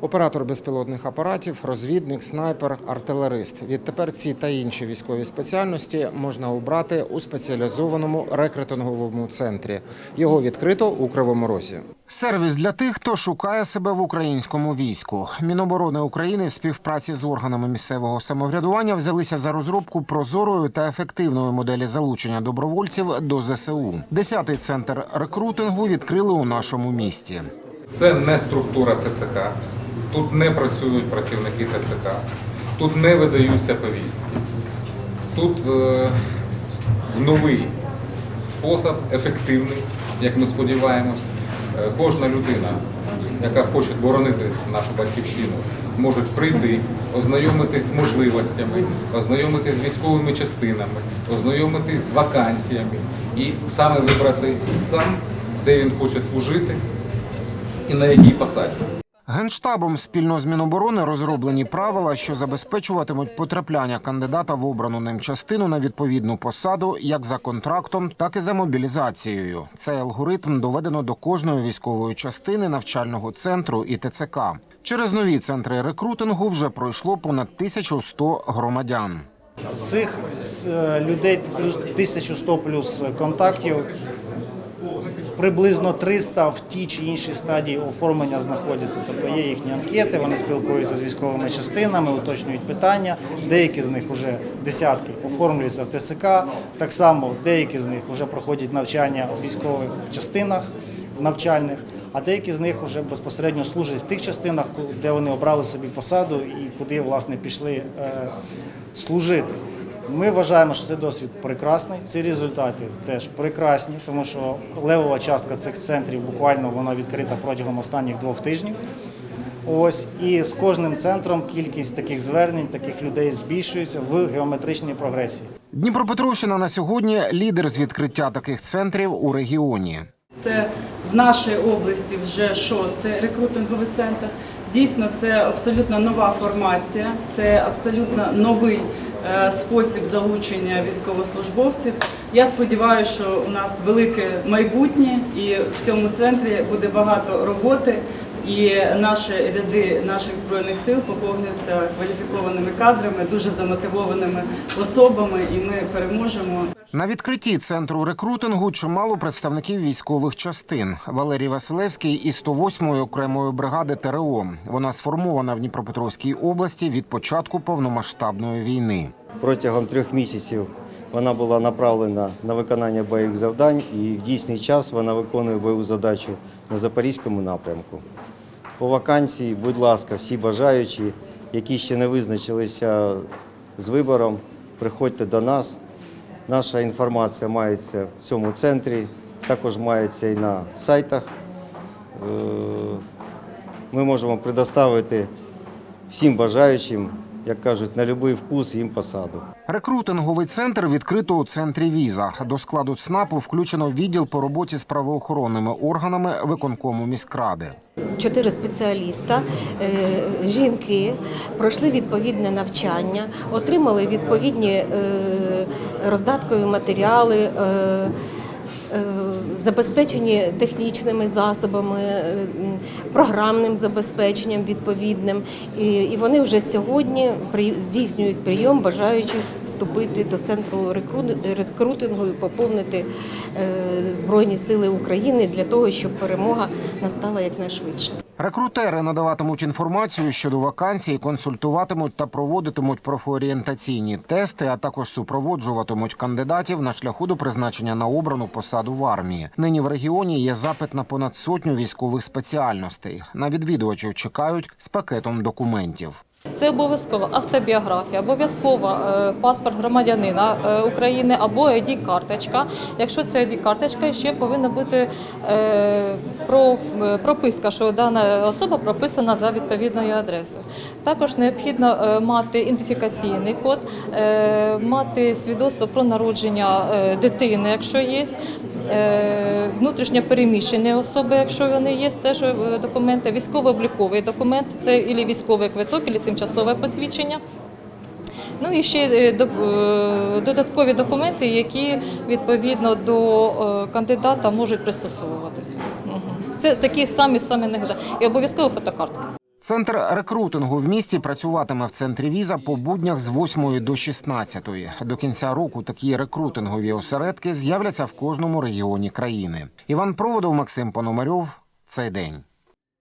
Оператор безпілотних апаратів, розвідник, снайпер, артилерист. Відтепер ці та інші військові спеціальності можна обрати у спеціалізованому рекрутинговому центрі. Його відкрито у Кривому Розі. Сервіс для тих, хто шукає себе в українському війську. Міноборони України в співпраці з органами місцевого самоврядування взялися за розробку прозорої та ефективної моделі залучення добровольців до ЗСУ. Десятий центр рекрутингу відкрили у нашому місті. Це не структура ТЦК. Тут не працюють працівники ТЦК. Тут не видаються повістки. Тут е, новий спосіб, ефективний, як ми сподіваємось. Е, кожна людина, яка хоче боронити нашу батьківщину, може прийти, ознайомитись з можливостями, ознайомитись з військовими частинами, ознайомитись з вакансіями і саме вибрати сам, де він хоче служити і на якій посаді. Генштабом спільно з Міноборони розроблені правила, що забезпечуватимуть потрапляння кандидата в обрану ним частину на відповідну посаду як за контрактом, так і за мобілізацією. Цей алгоритм доведено до кожної військової частини навчального центру і ТЦК. Через нові центри рекрутингу вже пройшло понад 1100 громадян. З цих е, людей плюс 1100 плюс контактів приблизно 300 в тій чи іншій стадії оформлення знаходяться. Тобто є їхні анкети, вони спілкуються з військовими частинами, уточнюють питання. Деякі з них вже десятки оформлюються в ТСК. Так само деякі з них вже проходять навчання у військових частинах навчальних. А деякі з них вже безпосередньо служать в тих частинах, де вони обрали собі посаду і куди власне пішли е, служити. Ми вважаємо, що це досвід прекрасний. Ці результати теж прекрасні, тому що левова частка цих центрів буквально вона відкрита протягом останніх двох тижнів. Ось і з кожним центром кількість таких звернень, таких людей збільшується в геометричній прогресії. Дніпропетровщина на сьогодні лідер з відкриття таких центрів у регіоні. Це в нашій області вже шостий рекрутинговий центр. Дійсно, це абсолютно нова формація, це абсолютно новий спосіб залучення військовослужбовців. Я сподіваюся, що у нас велике майбутнє, і в цьому центрі буде багато роботи. І наші ряди наших збройних сил поповнюються кваліфікованими кадрами, дуже замотивованими особами, і ми переможемо. На відкритті центру рекрутингу чимало представників військових частин. Валерій Василевський із 108-ї окремої бригади ТРО. Вона сформована в Дніпропетровській області від початку повномасштабної війни. Протягом трьох місяців вона була направлена на виконання бойових завдань і в дійсний час вона виконує бойову задачу на Запорізькому напрямку. По вакансії, будь ласка, всі бажаючі, які ще не визначилися з вибором, приходьте до нас. Наша інформація мається в цьому центрі, також мається і на сайтах. Е, Ми можемо предоставити всім бажаючим, як кажуть, на будь-який вкус їм посаду. Рекрутинговий центр відкрито у центрі віза. До складу ЦНАПу включено відділ по роботі з правоохоронними органами виконкому міськради. Чотири спеціаліста, е, жінки пройшли відповідне навчання, отримали відповідні е, роздаткові матеріали. Е, Забезпечені технічними засобами, е, програмним забезпеченням відповідним, і, і вони вже сьогодні здійснюють прийом, бажаючих вступити до центру рекрутингу і поповнити е, Збройні Сили України для того, щоб перемога настала якнайшвидше. Рекрутери надаватимуть інформацію щодо вакансій, консультуватимуть та проводитимуть профорієнтаційні тести, а також супроводжуватимуть кандидатів на шляху до призначення на обрану посаду в армії. Нині в регіоні є запит на понад сотню військових спеціальностей. На відвідувачів чекають з пакетом документів. Це обов'язково автобіографія, обов'язково е, паспорт громадянина е, України або id карточка Якщо це id карточка ще повинна бути е, про, прописка, що дана особа прописана за відповідною адресою. Також необхідно мати ідентифікаційний код, мати свідоцтво про народження дитини, якщо є. Е, Внутрішньо переміщені особи, якщо вони є, теж е, документи, військово-обліковий документ, це і військовий квиток, і тимчасове посвідчення. Ну і ще е, до- додаткові документи, які відповідно до кандидата можуть пристосовуватися. Це такі самі самі найголовніші. І обов'язково фотокартка. Центр рекрутингу в місті працюватиме в центрі віза по буднях з 8 до 16. До кінця року такі рекрутингові осередки з'являться в кожному регіоні країни. Іван Проводов, Максим Пономарьов. Цей день.